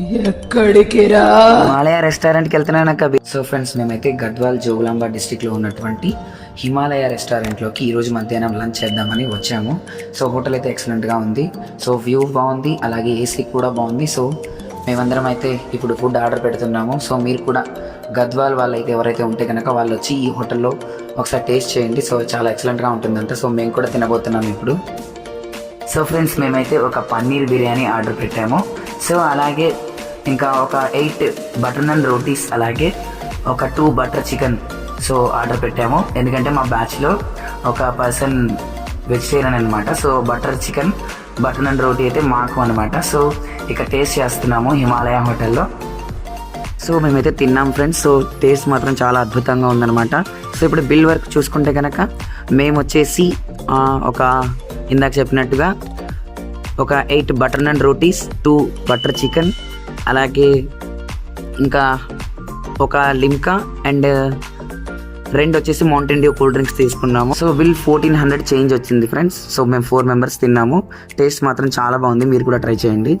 ఎక్కడికి రా? హిమాలయ రెస్టారెంట్కి వెళ్తున్నాను అక్క సో ఫ్రెండ్స్ మేమైతే గద్వాల్ జోగులాంబ డిస్టిక్లో ఉన్నటువంటి హిమాలయ రెస్టారెంట్లోకి ఈరోజు మధ్యాహ్నం లంచ్ చేద్దామని వచ్చాము. సో హోటల్ అయితే ఎక్సలెంట్గా ఉంది. సో వ్యూ బాగుంది అలాగే ఏసీ కూడా బాగుంది. సో మేమందరం అయితే ఇప్పుడు ఫుడ్ ఆర్డర్ పెడుతున్నాము. సో మీరు కూడా గద్వాల్ వాళ్ళు అయితే ఎవరైతే ఉంటే కనుక వాళ్ళు వచ్చి ఈ హోటల్లో ఒకసారి టేస్ట్ చేయండి. సో చాలా ఎక్సలెంట్గా ఉంటుందంట. సో మేము కూడా తినబోతున్నాం ఇప్పుడు. సో ఫ్రెండ్స్ మేమైతే ఒక పన్నీర్ బిర్యానీ ఆర్డర్ పెట్టాము. సో అలాగే ఇంకా ఒక ఎయిట్ బటర్ నన్ రోటీస్ అలాగే ఒక two butter chicken so order పెట్టాము. ఎందుకంటే మా బ్యాచ్లో ఒక పర్సన్ వెజిటేరియన్ అనమాట so butter chicken butter naan roti అయితే మాకు అనమాట సో ఇక టేస్ట్ చేస్తున్నాము హిమాలయ హోటల్లో. సో మేమైతే తిన్నాం ఫ్రెండ్స్. సో టేస్ట్ మాత్రం చాలా అద్భుతంగా ఉందన్నమాట. సో ఇప్పుడు బిల్ వర్క్ చూసుకుంటే కనుక మేము వచ్చేసి ఒక ఇందాక చెప్పినట్టుగా ఒక eight butter naan rotis two butter chicken అలాగే ఇంకా ఒక లిమ్కా అండ్ రెండు వచ్చేసి మౌంటైన్ డ్యూ కూల్ డ్రింక్స్ తీసుకున్నాము. So bill fourteen hundred change వచ్చింది ఫ్రెండ్స్. సో మేము ఫోర్ మెంబర్స్ తిన్నాము. టేస్ట్ మాత్రం చాలా బాగుంది. మీరు కూడా ట్రై చేయండి.